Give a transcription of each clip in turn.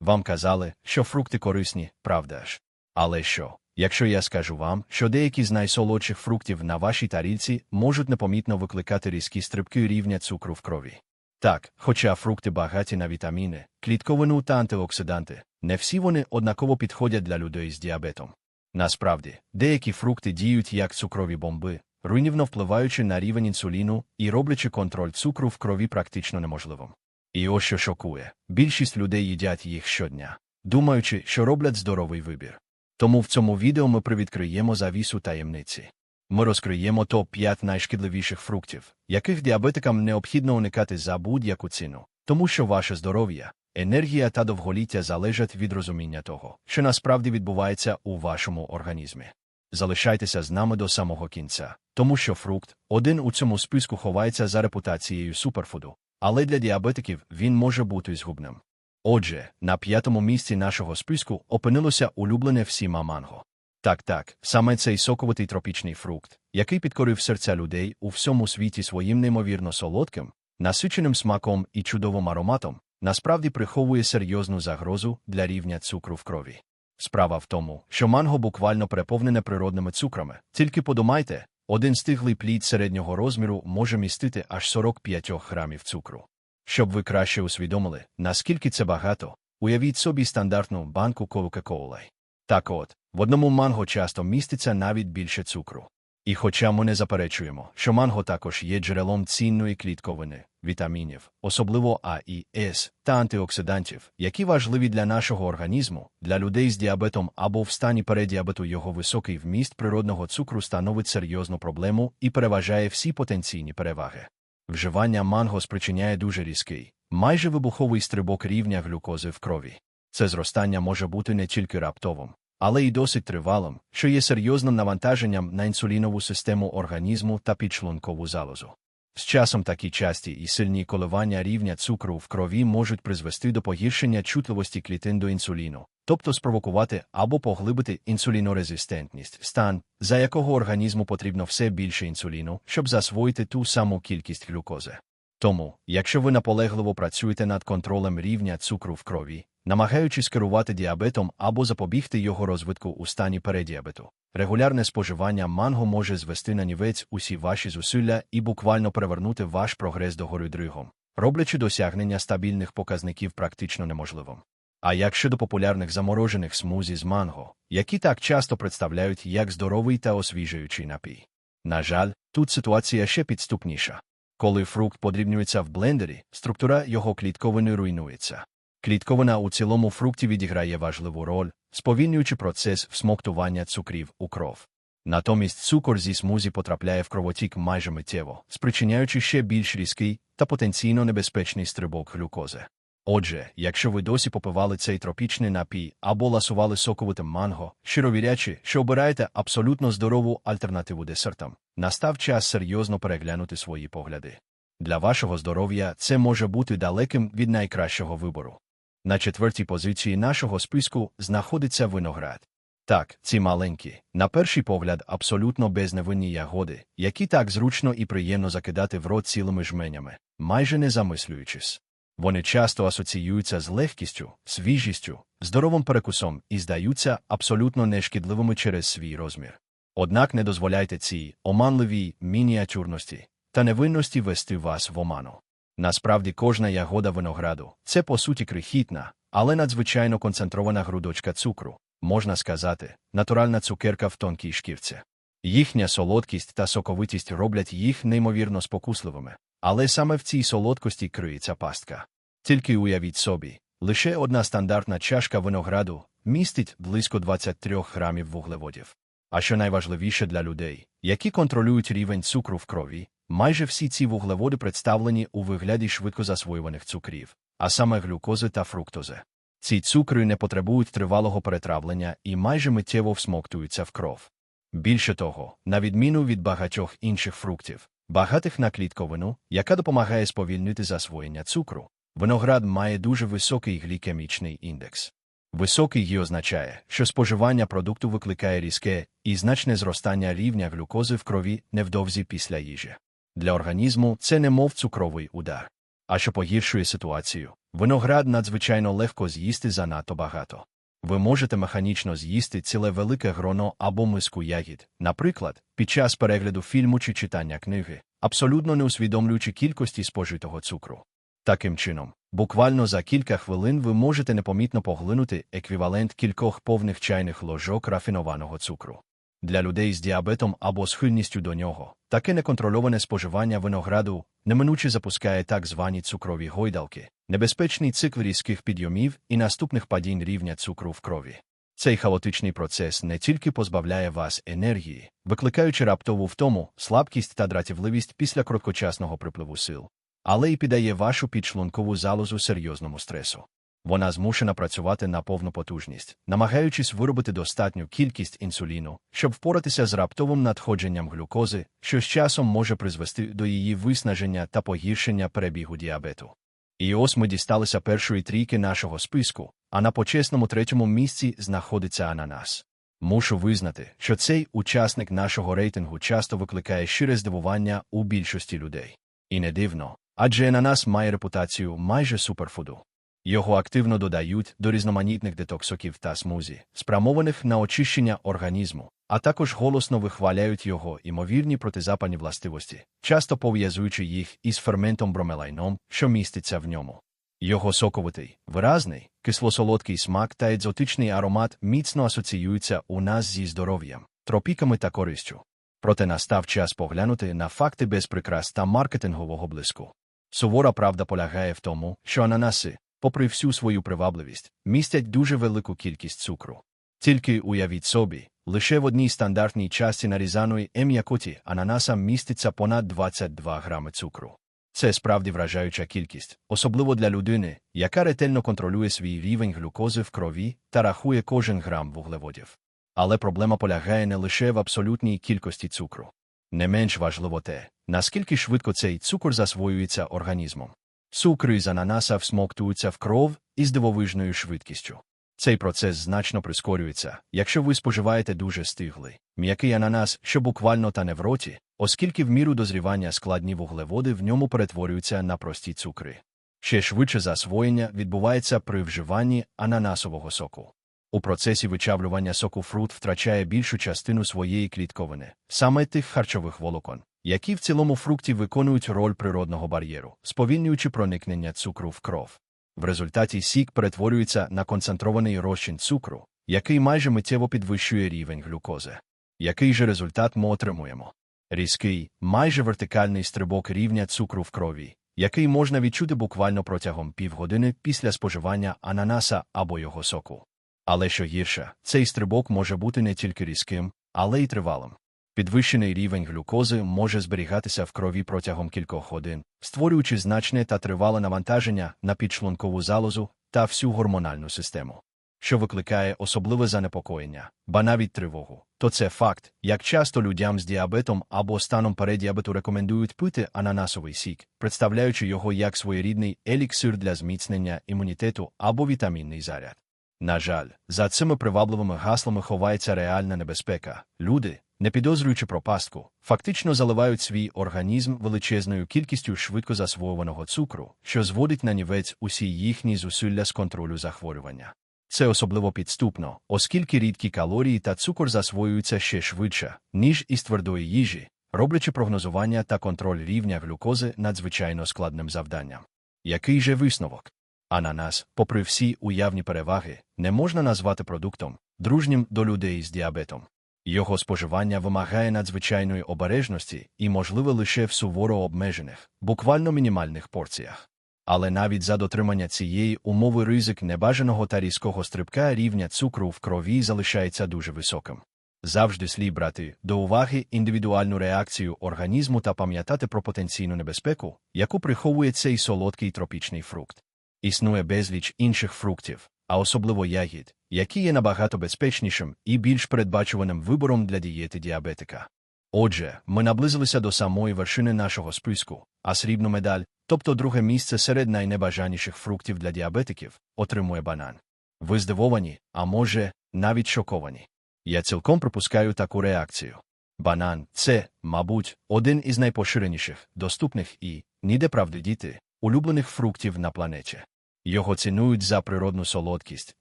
Вам казали, що фрукти корисні, правда ж? Але що, якщо я скажу вам, що деякі з найсолодших фруктів на вашій тарілці можуть непомітно викликати різкі стрибки рівня цукру в крові? Так, хоча фрукти багаті на вітаміни, клітковину та антиоксиданти, не всі вони однаково підходять для людей з діабетом. Насправді, деякі фрукти діють як цукрові бомби, руйнівно впливаючи на рівень інсуліну і роблячи контроль цукру в крові практично неможливим. І ось що шокує більшість людей їдять їх щодня, думаючи, що роблять здоровий вибір. Тому в цьому відео ми привідкриємо завісу таємниці. Ми розкриємо топ-5 найшкідливіших фруктів, яких діабетикам необхідно уникати за будь-яку ціну, тому що ваше здоров'я, енергія та довголіття залежать від розуміння того, що насправді відбувається у вашому організмі. Залишайтеся з нами до самого кінця, тому що фрукт, один у цьому списку ховається за репутацією суперфуду, але для діабетиків він може бути згубним. Отже, на п'ятому місці нашого списку опинилося улюблене всіма манго. Так, так, саме цей соковитий тропічний фрукт, який підкорив серця людей у всьому світі своїм неймовірно солодким, насиченим смаком і чудовим ароматом, насправді приховує серйозну загрозу для рівня цукру в крові. Справа в тому, що манго буквально переповнене природними цукрами. Тільки подумайте, один стиглий плід середнього розміру може містити аж 45 грамів цукру. Щоб ви краще усвідомили, наскільки це багато, уявіть собі стандартну банку Coca-Cola. Так от, в одному манго часто міститься навіть більше цукру. І хоча ми не заперечуємо, що манго також є джерелом цінної клітковини, вітамінів, особливо А і С, та антиоксидантів, які важливі для нашого організму, для людей з діабетом або в стані передіабету його високий вміст природного цукру становить серйозну проблему і переважає всі потенційні переваги. Вживання манго спричиняє дуже різкий, майже вибуховий стрибок рівня глюкози в крові. Це зростання може бути не тільки раптовим, але й досить тривалим, що є серйозним навантаженням на інсулінову систему організму та підшлункову залозу. З часом такі часті і сильні коливання рівня цукру в крові можуть призвести до погіршення чутливості клітин до інсуліну, тобто спровокувати або поглибити інсулінорезистентність, стан, за якого організму потрібно все більше інсуліну, щоб засвоїти ту саму кількість глюкози. Тому, якщо ви наполегливо працюєте над контролем рівня цукру в крові, намагаючись керувати діабетом або запобігти його розвитку у стані передіабету. Регулярне споживання манго може звести на нівець усі ваші зусилля і буквально перевернути ваш прогрес догори дригом, роблячи досягнення стабільних показників практично неможливим. А як щодо популярних заморожених смузі з манго, які так часто представляють як здоровий та освіжуючий напій. На жаль, тут ситуація ще підступніша. Коли фрукт подрібнюється в блендері, структура його клітковини руйнується. Клітковина у цілому фрукті відіграє важливу роль, сповільнюючи процес всмоктування цукрів у кров. Натомість цукор зі смузі потрапляє в кровотік майже миттєво, спричиняючи ще більш різкий та потенційно небезпечний стрибок глюкози. Отже, якщо ви досі попивали цей тропічний напій або ласували соковитим манго, щиро вірячи, що обираєте абсолютно здорову альтернативу десертам, настав час серйозно переглянути свої погляди. Для вашого здоров'я це може бути далеким від найкращого вибору. На четвертій позиції нашого списку знаходиться виноград. Так, ці маленькі, на перший погляд, абсолютно безневинні ягоди, які так зручно і приємно закидати в рот цілими жменями, майже не замислюючись. Вони часто асоціюються з легкістю, свіжістю, здоровим перекусом і здаються абсолютно нешкідливими через свій розмір. Однак не дозволяйте цій оманливій мініатюрності та невинності вести вас в оману. Насправді кожна ягода винограду це по суті крихітна, але надзвичайно концентрована грудочка цукру, можна сказати, натуральна цукерка в тонкій шкірці. Їхня солодкість та соковитість роблять їх неймовірно спокусливими, але саме в цій солодкості криється пастка. Тільки уявіть собі, лише одна стандартна чашка винограду містить близько 23 грамів вуглеводів. А що найважливіше для людей, які контролюють рівень цукру в крові, майже всі ці вуглеводи представлені у вигляді швидко засвоюваних цукрів, а саме глюкози та фруктози. Ці цукри не потребують тривалого перетравлення і майже миттєво всмоктуються в кров. Більше того, на відміну від багатьох інших фруктів, багатих на клітковину, яка допомагає сповільнити засвоєння цукру, виноград має дуже високий глікемічний індекс. Високий й означає, що споживання продукту викликає різке і значне зростання рівня глюкози в крові невдовзі після їжі. Для організму це немов цукровий удар. А що погіршує ситуацію, Виноград надзвичайно легко з'їсти занадто багато. Ви можете механічно з'їсти ціле велике гроно або миску ягід, наприклад, під час перегляду фільму чи читання книги, абсолютно не усвідомлюючи кількості спожитого цукру. Таким чином, буквально за кілька хвилин ви можете непомітно поглинути еквівалент кількох повних чайних ложок рафінованого цукру. Для людей з діабетом або схильністю до нього таке неконтрольоване споживання винограду неминуче запускає так звані цукрові гойдалки, небезпечний цикл різких підйомів і наступних падінь рівня цукру в крові. Цей хаотичний процес не тільки позбавляє вас енергії, викликаючи раптову втому, слабкість та дратівливість після короткочасного припливу сил, але й піддає вашу підшлункову залозу серйозному стресу. Вона змушена працювати на повну потужність, намагаючись виробити достатню кількість інсуліну, щоб впоратися з раптовим надходженням глюкози, що з часом може призвести до її виснаження та погіршення перебігу діабету. І ось ми дісталися першої трійки нашого списку, а на почесному третьому місці знаходиться ананас. Мушу визнати, що цей учасник нашого рейтингу часто викликає щире здивування у більшості людей. І не дивно, адже ананас має репутацію майже суперфуду. Його активно додають до різноманітних детоксоків та смузі, спрямованих на очищення організму, а також голосно вихваляють його імовірні протизапальні властивості, часто пов'язуючи їх із ферментом бромелайном, що міститься в ньому. Його соковитий, виразний, кисло-солодкий смак та екзотичний аромат міцно асоціюються у нас зі здоров'ям, тропіками та користю. Проте настав час поглянути на факти без прикрас та маркетингового блиску. Сувора правда полягає в тому, що ананаси, попри всю свою привабливість, містять дуже велику кількість цукру. Тільки уявіть собі, лише в одній стандартній часті нарізаної ем'якоті ананаса міститься понад 22 грами цукру. Це справді вражаюча кількість, особливо для людини, яка ретельно контролює свій рівень глюкози в крові та рахує кожен грам вуглеводів. Але проблема полягає не лише в абсолютній кількості цукру. Не менш важливо те, наскільки швидко цей цукор засвоюється організмом. Цукри з ананаса всмоктуються в кров із дивовижною швидкістю. Цей процес значно прискорюється, якщо ви споживаєте дуже стиглий, м'який ананас, що буквально тане в роті, оскільки в міру дозрівання складні вуглеводи в ньому перетворюються на прості цукри. Ще швидше засвоєння відбувається при вживанні ананасового соку. У процесі вичавлювання соку фрут втрачає більшу частину своєї клітковини, саме тих харчових волокон, які в цілому фрукті виконують роль природного бар'єру, сповільнюючи проникнення цукру в кров. В результаті сік перетворюється на концентрований розчин цукру, який майже миттєво підвищує рівень глюкози. Який же результат ми отримуємо? Різкий, майже вертикальний стрибок рівня цукру в крові, який можна відчути буквально протягом півгодини після споживання ананаса або його соку. Але що гірше, цей стрибок може бути не тільки різким, але й тривалим. Підвищений рівень глюкози може зберігатися в крові протягом кількох годин, створюючи значне та тривале навантаження на підшлункову залозу та всю гормональну систему, що викликає особливе занепокоєння, ба навіть тривогу. То це факт, як часто людям з діабетом або станом передіабету рекомендують пити ананасовий сік, представляючи його як своєрідний еліксир для зміцнення імунітету або вітамінний заряд. На жаль, за цими привабливими гаслами ховається реальна небезпека. Люди, не підозрюючи про пастку, фактично заливають свій організм величезною кількістю швидко засвоюваного цукру, що зводить на нівець усі їхні зусилля з контролю захворювання. Це особливо підступно, оскільки рідкі калорії та цукор засвоюються ще швидше, ніж із твердої їжі, роблячи прогнозування та контроль рівня глюкози надзвичайно складним завданням. Який же висновок? Ананас, попри всі уявні переваги, не можна назвати продуктом, дружнім до людей з діабетом. Його споживання вимагає надзвичайної обережності і можливе лише в суворо обмежених, буквально мінімальних порціях. Але навіть за дотримання цієї умови ризик небажаного та різкого стрибка рівня цукру в крові залишається дуже високим. Завжди слід брати до уваги індивідуальну реакцію організму та пам'ятати про потенційну небезпеку, яку приховує цей солодкий тропічний фрукт. Існує безліч інших фруктів, а особливо ягід, які є набагато безпечнішим і більш передбачуваним вибором для дієти діабетика. Отже, ми наблизилися до самої вершини нашого списку, а срібну медаль, тобто друге місце серед найнебажаніших фруктів для діабетиків, отримує банан. Ви здивовані, а може, навіть шоковані. Я цілком припускаю таку реакцію. Банан це, мабуть, один із найпоширеніших, доступних і, ніде правди діти, улюблених фруктів на планеті. Його цінують за природну солодкість,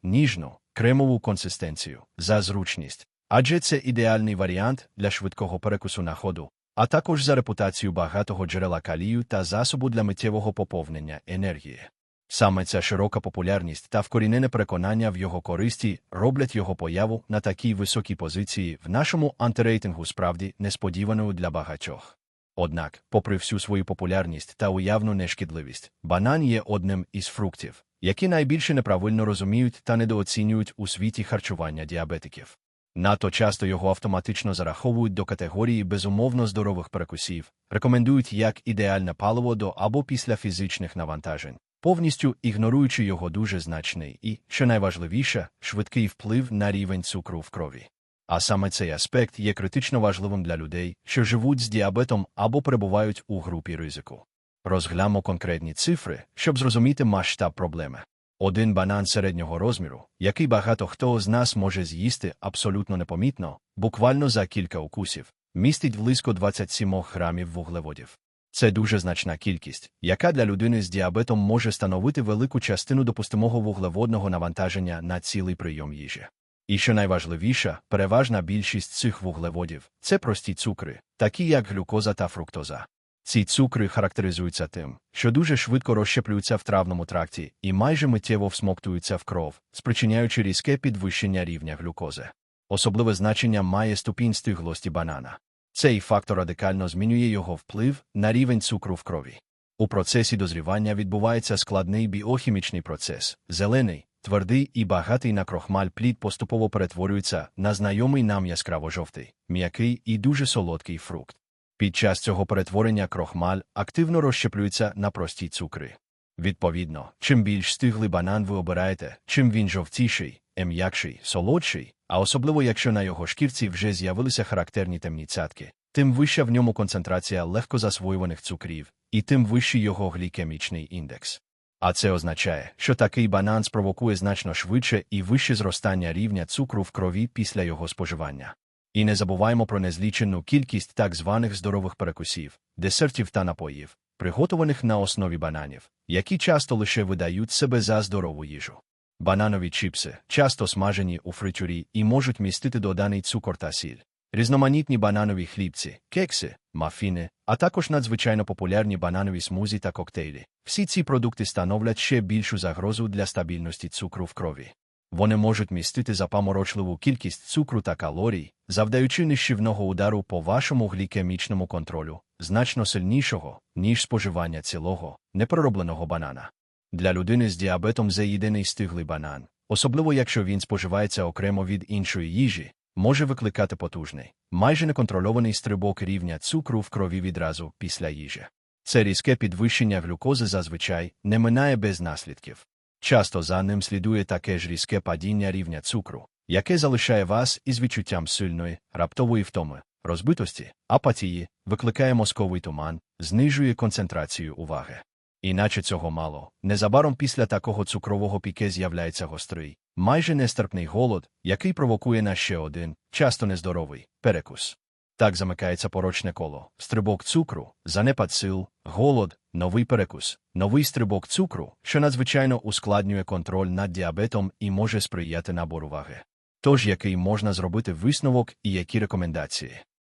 ніжну, кремову консистенцію, за зручність. Адже це ідеальний варіант для швидкого перекусу на ходу, а також за репутацію багатого джерела калію та засобу для миттєвого поповнення енергії. Саме ця широка популярність та вкорінене переконання в його користі роблять його появу на такій високій позиції в нашому антирейтингу справді несподіваною для багатьох. Однак, попри всю свою популярність та уявну нешкідливість, банан є одним із фруктів, які найбільше неправильно розуміють та недооцінюють у світі харчування діабетиків. Надто часто його автоматично зараховують до категорії безумовно здорових перекусів, рекомендують як ідеальне паливо до або після фізичних навантажень, повністю ігноруючи його дуже значний і, що найважливіше, швидкий вплив на рівень цукру в крові. А саме цей аспект є критично важливим для людей, що живуть з діабетом або перебувають у групі ризику. Розглянемо конкретні цифри, щоб зрозуміти масштаб проблеми. Один банан середнього розміру, який багато хто з нас може з'їсти абсолютно непомітно, буквально за кілька укусів, містить близько 27 грамів вуглеводів. Це дуже значна кількість, яка для людини з діабетом може становити велику частину допустимого вуглеводного навантаження на цілий прийом їжі. І що найважливіше, переважна більшість цих вуглеводів це прості цукри, такі як глюкоза та фруктоза. Ці цукри характеризуються тим, що дуже швидко розщеплюються в травному тракті і майже миттєво всмоктуються в кров, спричиняючи різке підвищення рівня глюкози. Особливе значення має ступінь стиглості банана. Цей фактор радикально змінює його вплив на рівень цукру в крові. У процесі дозрівання відбувається складний біохімічний процес, зелений, твердий і багатий на крохмаль плід поступово перетворюється на знайомий нам яскраво жовтий, м'який і дуже солодкий фрукт. Під час цього перетворення крохмаль активно розщеплюється на прості цукри. Відповідно, чим більш стиглий банан ви обираєте, чим він жовтіший, м'якший, солодший, а особливо якщо на його шкірці вже з'явилися характерні темні цятки, тим вища в ньому концентрація легко засвоюваних цукрів, і тим вищий його глікемічний індекс. А це означає, що такий банан спровокує значно швидше і вище зростання рівня цукру в крові після його споживання. І не забуваємо про незлічену кількість так званих здорових перекусів, десертів та напоїв, приготованих на основі бананів, які часто лише видають себе за здорову їжу. Бананові чіпси часто смажені у фритюрі і можуть містити доданий цукор та сіль. Різноманітні бананові хлібці, кекси, мафіни, а також надзвичайно популярні бананові смузі та коктейлі. Всі ці продукти становлять ще більшу загрозу для стабільності цукру в крові. Вони можуть містити запаморочливу кількість цукру та калорій, завдаючи нищівного удару по вашому глікемічному контролю, значно сильнішого, ніж споживання цілого, непроробленого банана. Для людини з діабетом це єдиний стиглий банан, особливо якщо він споживається окремо від іншої їжі, може викликати потужний, майже неконтрольований стрибок рівня цукру в крові відразу після їжі. Це різке підвищення глюкози зазвичай не минає без наслідків. Часто за ним слідує таке ж різке падіння рівня цукру, яке залишає вас із відчуттям сильної, раптової втоми, розбитості, апатії, викликає мозковий туман, знижує концентрацію уваги. Іначе цього мало. Незабаром після такого цукрового піке з'являється гострий, майже нестерпний голод, який провокує на ще один, часто нездоровий, перекус. Так замикається порочне коло, стрибок цукру, занепад сил, голод, новий перекус, новий стрибок цукру, що надзвичайно ускладнює контроль над діабетом і може сприяти набору ваги. Тож який можна зробити висновок і які рекомендації.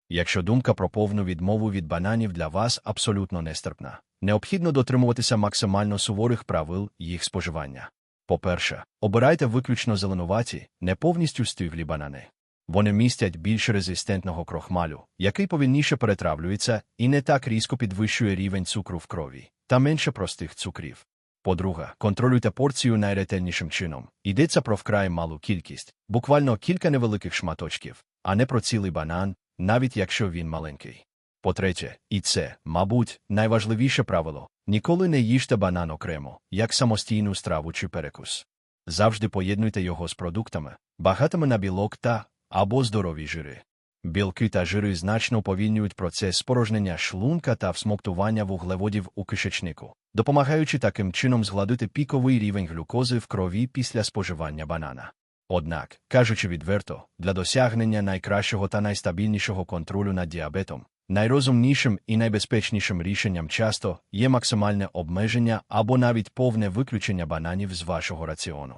Якщо думка про повну відмову від бананів для вас абсолютно нестерпна, необхідно дотримуватися максимально суворих правил їх споживання. По-перше, обирайте виключно зеленуваті, не повністю стиглі банани. Вони містять більш резистентного крохмалю, який повільніше перетравлюється і не так різко підвищує рівень цукру в крові, та менше простих цукрів. По-друге, контролюйте порцію найретельнішим чином. Йдеться про вкрай малу кількість, буквально кілька невеликих шматочків, а не про цілий банан, навіть якщо він маленький. По-третє, і це, мабуть, найважливіше правило ніколи не їжте банан окремо, як самостійну страву чи перекус. Завжди поєднуйте його з продуктами, багатими на білок та або здорові жири. Білки та жири значно уповільнюють процес спорожнення шлунка та всмоктування вуглеводів у кишечнику, допомагаючи таким чином згладити піковий рівень глюкози в крові після споживання банана. Однак, кажучи відверто, для досягнення найкращого та найстабільнішого контролю над діабетом, найрозумнішим і найбезпечнішим рішенням часто є максимальне обмеження або навіть повне виключення бананів з вашого раціону.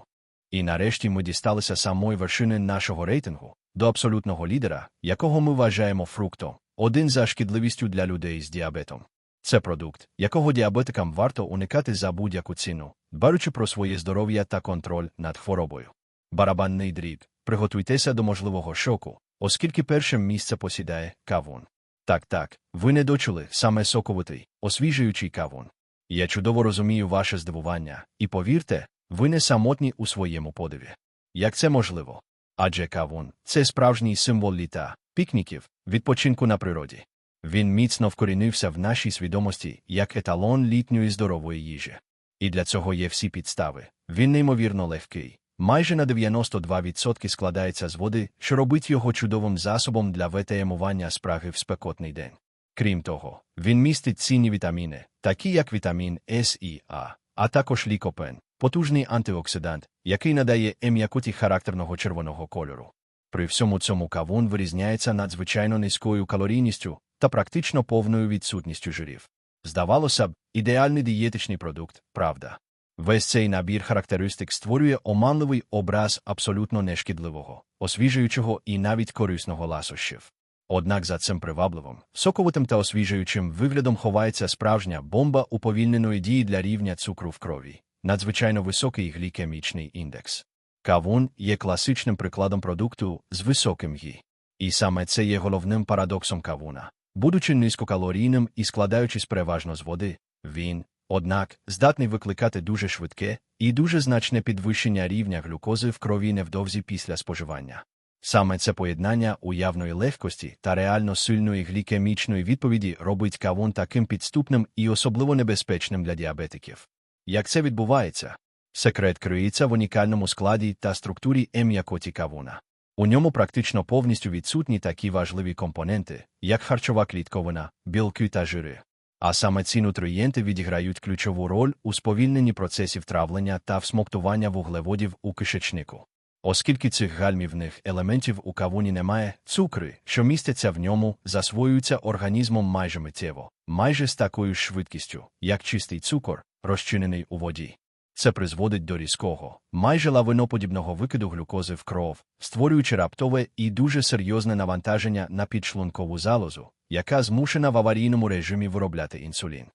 І нарешті ми дісталися самої вершини нашого рейтингу до абсолютного лідера, якого ми вважаємо фруктом, один за шкідливістю для людей з діабетом. Це продукт, якого діабетикам варто уникати за будь-яку ціну, дбаючи про своє здоров'я та контроль над хворобою. Барабанний дріб. Приготуйтеся до можливого шоку, оскільки першим місце посідає кавун. Так, так, ви не дочули саме соковитий, освіжуючий кавун. Я чудово розумію ваше здивування, і повірте, ви не самотні у своєму подиві. Як це можливо? Адже кавун це справжній символ літа, пікніків, відпочинку на природі. Він міцно вкорінився в нашій свідомості як еталон літньої здорової їжі. І для цього є всі підстави. Він неймовірно легкий. Майже на 92% складається з води, що робить його чудовим засобом для ветеємування спраги в спекотний день. Крім того, він містить цінні вітаміни, такі як вітамін С і А, а також лікопен, потужний антиоксидант, який надає ем'якоті характерного червоного кольору. При всьому цьому кавун вирізняється надзвичайно низькою калорійністю та практично повною відсутністю жирів. Здавалося б, ідеальний дієтичний продукт, правда. Весь цей набір характеристик створює оманливий образ абсолютно нешкідливого, освіжуючого і навіть корисного ласощів. Однак за цим привабливим, соковитим та освіжуючим виглядом ховається справжня бомба уповільненої дії для рівня цукру в крові, надзвичайно високий глікемічний індекс. Кавун є класичним прикладом продукту з високим гі. І саме це є головним парадоксом кавуна. Будучи низькокалорійним і складаючись переважно з води, він, однак, здатний викликати дуже швидке і дуже значне підвищення рівня глюкози в крові невдовзі після споживання. Саме це поєднання уявної легкості та реально сильної глікемічної відповіді робить кавун таким підступним і особливо небезпечним для діабетиків. Як це відбувається? Секрет криється в унікальному складі та структурі ем'якоті кавуна. У ньому практично повністю відсутні такі важливі компоненти, як харчова клітковина, білки та жири. А саме ці нутрієнти відіграють ключову роль у сповільненні процесів травлення та всмоктування вуглеводів у кишечнику. Оскільки цих гальмівних елементів у кавуні немає, цукри, що містяться в ньому, засвоюються організмом майже миттєво, майже з такою швидкістю, як чистий цукор, розчинений у воді. Це призводить до різкого, майже лавиноподібного викиду глюкози в кров, створюючи раптове і дуже серйозне навантаження на підшлункову залозу, яка змушена в аварійному режимі виробляти інсулін.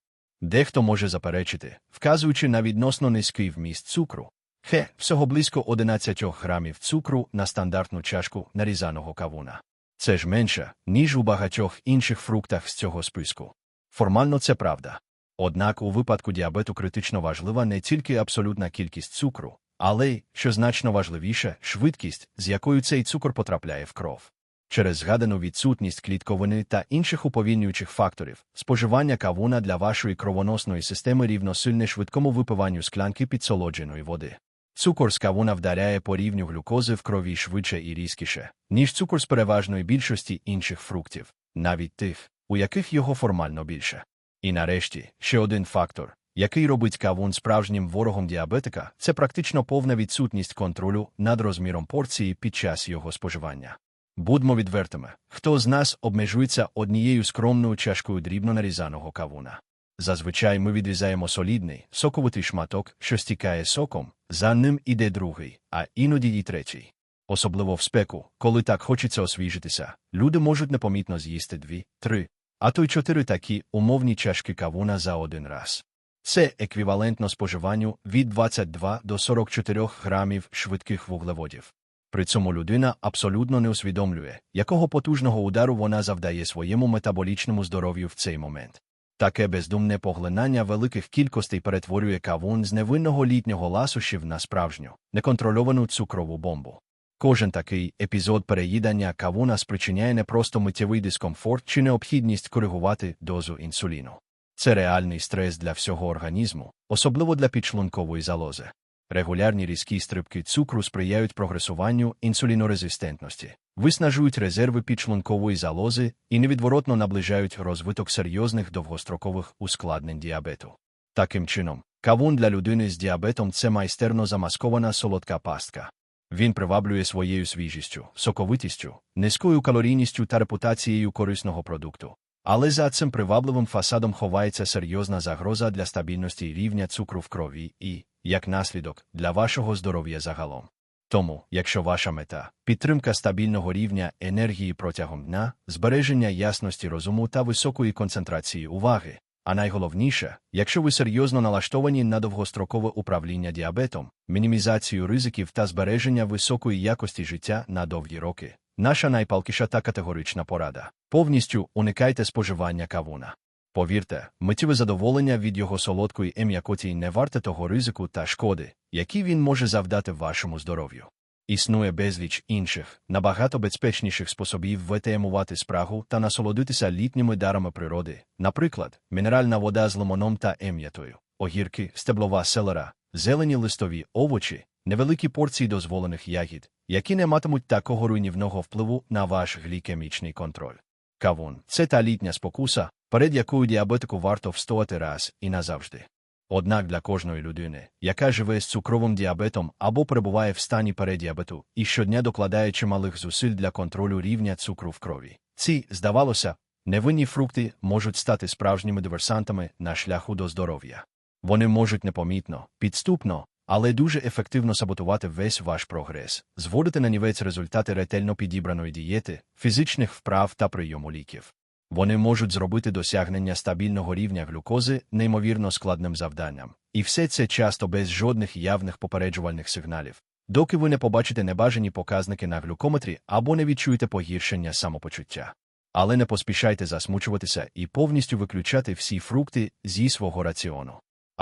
Дехто може заперечити, вказуючи на відносно низький вміст цукру, хе, всього близько 11 грамів цукру на стандартну чашку нарізаного кавуна. Це ж менше, ніж у багатьох інших фруктах з цього списку. Формально це правда. Однак у випадку діабету критично важлива не тільки абсолютна кількість цукру, але й, що значно важливіше, швидкість, з якою цей цукор потрапляє в кров. Через згадану відсутність клітковини та інших уповільнюючих факторів, споживання кавуна для вашої кровоносної системи рівносильне швидкому випиванню склянки підсолодженої води. Цукор з кавуна вдаряє по рівню глюкози в крові швидше і різкіше, ніж цукор з переважної більшості інших фруктів, навіть тих, у яких його формально більше. І нарешті, ще один фактор, який робить кавун справжнім ворогом діабетика, це практично повна відсутність контролю над розміром порції під час його споживання. Будьмо відвертими, хто з нас обмежується однією скромною чашкою дрібно нарізаного кавуна. Зазвичай ми відрізаємо солідний, соковитий шматок, що стікає соком, за ним іде другий, а іноді й третій. Особливо в спеку, коли так хочеться освіжитися, люди можуть непомітно з'їсти дві, три, а то й чотири такі умовні чашки кавуна за один раз. Це еквівалентно споживанню від 22 до 44 грамів швидких вуглеводів. При цьому людина абсолютно не усвідомлює, якого потужного удару вона завдає своєму метаболічному здоров'ю в цей момент. Таке бездумне поглинання великих кількостей перетворює кавун з невинного літнього ласощів на справжню, неконтрольовану цукрову бомбу. Кожен такий епізод переїдання кавуна спричиняє не просто миттєвий дискомфорт чи необхідність коригувати дозу інсуліну. Це реальний стрес для всього організму, особливо для підшлункової залози. Регулярні різкі стрибки цукру сприяють прогресуванню інсулінорезистентності, виснажують резерви підшлункової залози і невідворотно наближають розвиток серйозних довгострокових ускладнень діабету. Таким чином, кавун для людини з діабетом це майстерно замаскована солодка пастка. Він приваблює своєю свіжістю, соковитістю, низькою калорійністю та репутацією корисного продукту, Але за цим привабливим фасадом ховається серйозна загроза для стабільності рівня цукру в крові і, як наслідок, для вашого здоров'я загалом. Тому, якщо ваша мета підтримка стабільного рівня енергії протягом дня, збереження ясності розуму та високої концентрації уваги, а найголовніше, якщо ви серйозно налаштовані на довгострокове управління діабетом, мінімізацію ризиків та збереження високої якості життя на довгі роки, наша найпалкіша та категорична порада повністю уникайте споживання кавуна. Повірте, миттєве задоволення від його солодкої ем'якоті не варте того ризику та шкоди, які він може завдати вашому здоров'ю. Існує безліч інших, набагато безпечніших способів витаємувати спрагу та насолодитися літніми дарами природи, наприклад, мінеральна вода з лимоном та ем'ятою, огірки, стеблова селера, зелені листові овочі, невеликі порції дозволених ягід, які не матимуть такого руйнівного впливу на ваш глікемічний контроль. Кавун це та літня спокуса, перед якою діабетику варто встояти раз і назавжди. Однак для кожної людини, яка живе з цукровим діабетом або перебуває в стані передіабету і щодня докладає чималих зусиль для контролю рівня цукру в крові, ці, здавалося, невинні фрукти можуть стати справжніми диверсантами на шляху до здоров'я. Вони можуть непомітно, підступно, але дуже ефективно саботувати весь ваш прогрес, зводити на нівець результати ретельно підібраної дієти, фізичних вправ та прийому ліків. Вони можуть зробити досягнення стабільного рівня глюкози неймовірно складним завданням, і все це часто без жодних явних попереджувальних сигналів, доки ви не побачите небажані показники на глюкометрі або не відчуєте погіршення самопочуття. Але не поспішайте засмучуватися і повністю виключати всі фрукти зі свого раціону.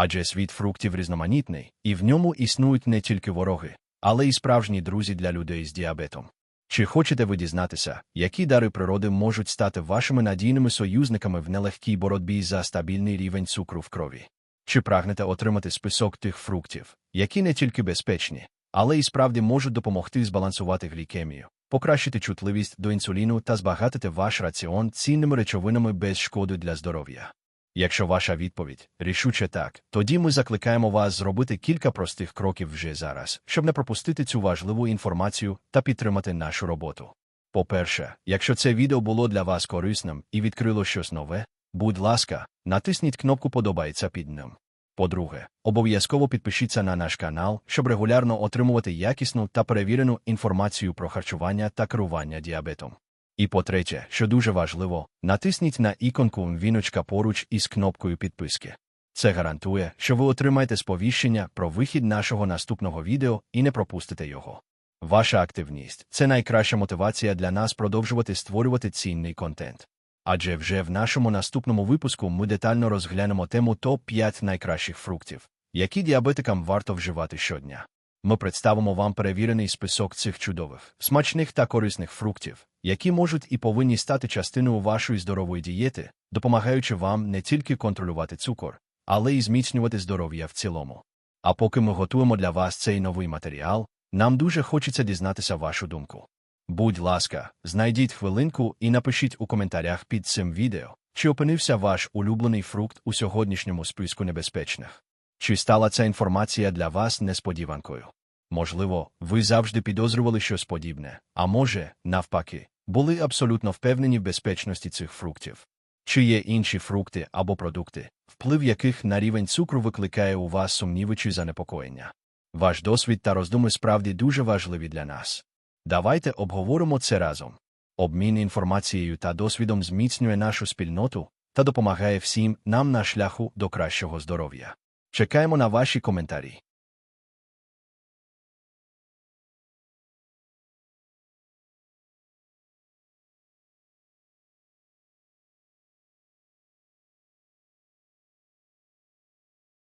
Адже світ фруктів різноманітний, і в ньому існують не тільки вороги, але й справжні друзі для людей з діабетом. Чи хочете ви дізнатися, які дари природи можуть стати вашими надійними союзниками в нелегкій боротьбі за стабільний рівень цукру в крові? Чи прагнете отримати список тих фруктів, які не тільки безпечні, але й справді можуть допомогти збалансувати глікемію, покращити чутливість до інсуліну та збагатити ваш раціон цінними речовинами без шкоди для здоров'я? Якщо ваша відповідь рішуче так, тоді ми закликаємо вас зробити кілька простих кроків вже зараз, щоб не пропустити цю важливу інформацію та підтримати нашу роботу. По-перше, якщо це відео було для вас корисним і відкрило щось нове, будь ласка, натисніть кнопку Подобається під ним. По-друге, обов'язково підпишіться на наш канал, щоб регулярно отримувати якісну та перевірену інформацію про харчування та керування діабетом. І по-третє, що дуже важливо, натисніть на іконку віночка поруч із кнопкою підписки. Це гарантує, що ви отримаєте сповіщення про вихід нашого наступного відео і не пропустите його. Ваша активність це найкраща мотивація для нас продовжувати створювати цінний контент. Адже вже в нашому наступному випуску ми детально розглянемо тему топ-5 найкращих фруктів, які діабетикам варто вживати щодня. Ми представимо вам перевірений список цих чудових, смачних та корисних фруктів, які можуть і повинні стати частиною вашої здорової дієти, допомагаючи вам не тільки контролювати цукор, але й зміцнювати здоров'я в цілому. А поки ми готуємо для вас цей новий матеріал, нам дуже хочеться дізнатися вашу думку. Будь ласка, знайдіть хвилинку і напишіть у коментарях під цим відео, чи опинився ваш улюблений фрукт у сьогоднішньому списку небезпечних. Чи стала ця інформація для вас несподіванкою? Можливо, ви завжди підозрювали щось подібне, а може, навпаки, були абсолютно впевнені в безпечності цих фруктів. Чи є інші фрукти або продукти, вплив яких на рівень цукру викликає у вас сумніви чи занепокоєння? Ваш досвід та роздуми справді дуже важливі для нас. Давайте обговоримо це разом. Обмін інформацією та досвідом зміцнює нашу спільноту та допомагає всім нам на шляху до кращого здоров'я. Чекаємо на ваші коментарі.